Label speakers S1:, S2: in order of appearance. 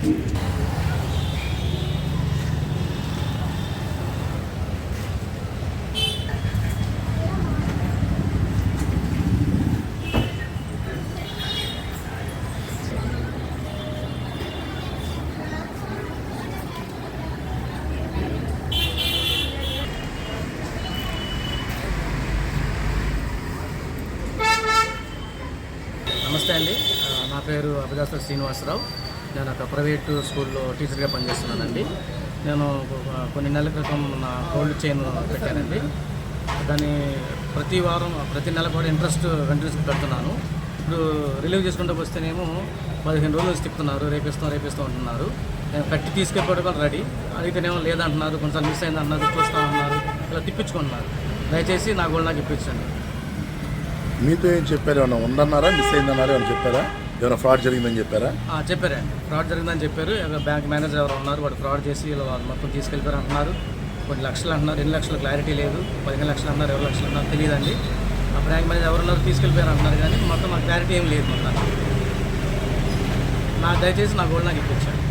S1: నమస్తే అండి. నా పేరు అభిదాస్ శ్రీనివాసరావు. నేను ఒక ప్రైవేటు స్కూల్లో టీచర్గా పనిచేస్తున్నానండి. నేను కొన్ని నెలల క్రితం నా గోల్డ్ చైన్ పెట్టానండి. దాన్ని ప్రతి వారం ప్రతి నెల కూడా ఇంట్రెస్ట్ కంటిన్యూస్ పెడుతున్నాను. ఇప్పుడు రిలీవ్ చేసుకుంటూ వస్తేనేమో పదిహేను రోజులు నుంచి తిప్పుతున్నారు. రేపిస్తాం రేపిస్తాం అంటున్నారు. నేను కట్టి తీసుకెళ్ళిపోవడం కూడా రెడీ. అడిగితేనేమో లేదంటున్నారు. కొంచెం మిస్ అయింది అన్నారు చూస్తామన్నారు ఇలా తిప్పించుకుంటున్నారు. దయచేసి నా గోల్డ్ నాకు ఇప్పించండి.
S2: మీతో ఏం చెప్పారు? ఏమన్నా ఉందన్నారా? మిస్ అయిందన్నారా? ఏమైనా చెప్పారా? ఏమైనా ఫ్రాడ్ జరిగిందని చెప్పారా?
S1: ఆ, చెప్పారండి ఫ్రాడ్ జరిగిందని చెప్పారు. బ్యాంక్ మేనేజర్ ఎవరు ఉన్నారు. వాడు ఫ్రాడ్ చేసి వాళ్ళు మొత్తం తీసుకెళ్ళిపోయారు అంటున్నారు. కొన్ని లక్షలు అంటున్నారు. ఎన్ని లక్షలు క్లారిటీ లేదు. పదిహేను లక్షలు అంటున్నారు. ఇరవై లక్షలు అంటున్నారు. తెలియదండి. ఆ బ్యాంక్ మేనేజర్ ఎవరు ఉన్నారు? తీసుకెళ్ళిపోయారు అంటున్నారు కానీ మొత్తం నాకు క్లారిటీ ఏం లేదు మొత్తం నాకు దయచేసి నా గోల్డ్ నాకు ఇప్పించండి.